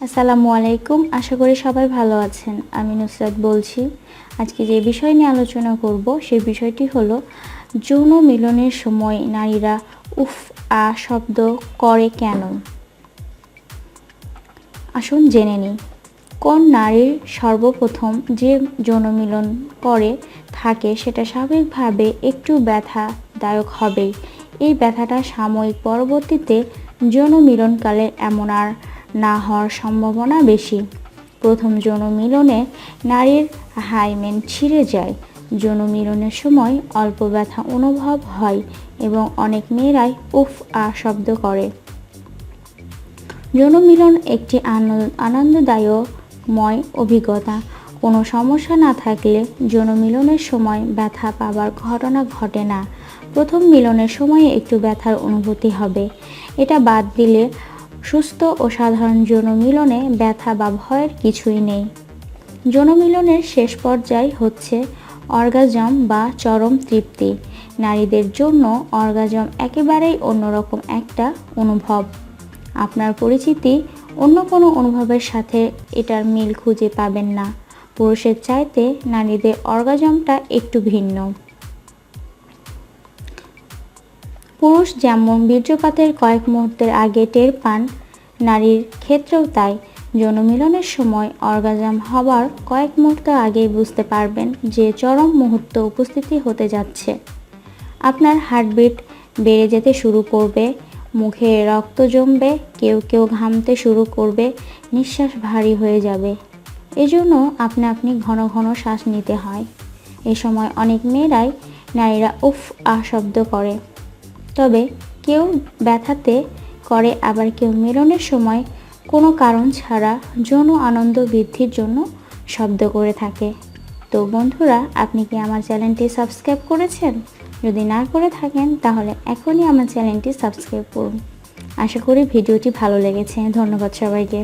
আসসালামু আলাইকুম। আশা করি সবাই ভালো আছেন। আমি নুসরাত বলছি। আজকে যে বিষয় নিয়ে আলোচনা করব, সেই বিষয়টি হলো যৌন মিলনের সময় নারীরা উফ, আ শব্দ করে কেন? আসুন জেনে নিই। কোন নারীর সর্বপ্রথম যে যৌন মিলন করে থাকে, সেটা স্বাভাবিকভাবে একটু ব্যথাদায়ক হবেই। এই ব্যথাটা সাময়িক পরবর্তীতে যৌন মিলনকালে এমন আর না হওয়ার সম্ভাবনা বেশি। প্রথম যৌন মিলনে নারীর হাইমেন ছিঁড়ে যায়। যৌন মিলনের সময় অল্প ব্যথা অনুভব হয় এবং অনেক মেয়েরাই উফ, আ শব্দ করে। যৌন মিলন একটি আনন্দ আনন্দদায়কময় অভিজ্ঞতা। কোনো সমস্যা না থাকলে যৌন মিলনের সময় ব্যথা পাবার ঘটনা ঘটে না। প্রথম মিলনের সময়ে একটু ব্যথার অনুভূতি হবে। এটা বাদ দিলে সুস্থ ও সাধারণ যৌন মিলনে ব্যথা বা ভয়ের কিছুই নেই। যৌন মিলনের শেষ পর্যায় হচ্ছে অর্গাজম বা চরম তৃপ্তি। নারীদের জন্য অর্গাজম একেবারেই অন্যরকম একটা অনুভব। আপনার পরিচিতি অন্য কোনো অনুভবের সাথে এটার মিল খুঁজে পাবেন না। পুরুষের চাইতে নারীদের অর্গাজমটা একটু ভিন্ন। পুরুষ যেমন বীর্যপাতের কয়েক মুহূর্তের আগে টের পান, নারীর ক্ষেত্রেও তাই। যৌন মিলনের সময় অর্গাজম হবার কয়েক মুহূর্ত আগেই বুঝতে পারবেন যে চরম মুহূর্ত উপস্থিতি হতে যাচ্ছে। আপনার হার্টবিট বেড়ে যেতে শুরু করবে, মুখে রক্ত জমবে, কেউ কেউ ঘামতে শুরু করবে, নিঃশ্বাস ভারী হয়ে যাবে। এজন্য আপনি আপনি ঘন ঘন শ্বাস নিতে হয়। এ সময় অনেক মেয়েরাই নারীরা উফ আ শব্দ করে। তবে কেউ ব্যথাতে করে, আবার কেউ মেলনের সময় কোনো কারণ ছাড়া যৌন আনন্দ বৃদ্ধির জন্য শব্দ করে থাকে। তো বন্ধুরা, আপনি কি আমার চ্যানেলটি সাবস্ক্রাইব করেছেন? যদি না করে থাকেন, তাহলে এখনই আমার চ্যানেলটি সাবস্ক্রাইব করুন। আশা করি ভিডিওটি ভালো লেগেছে। ধন্যবাদ সবাইকে।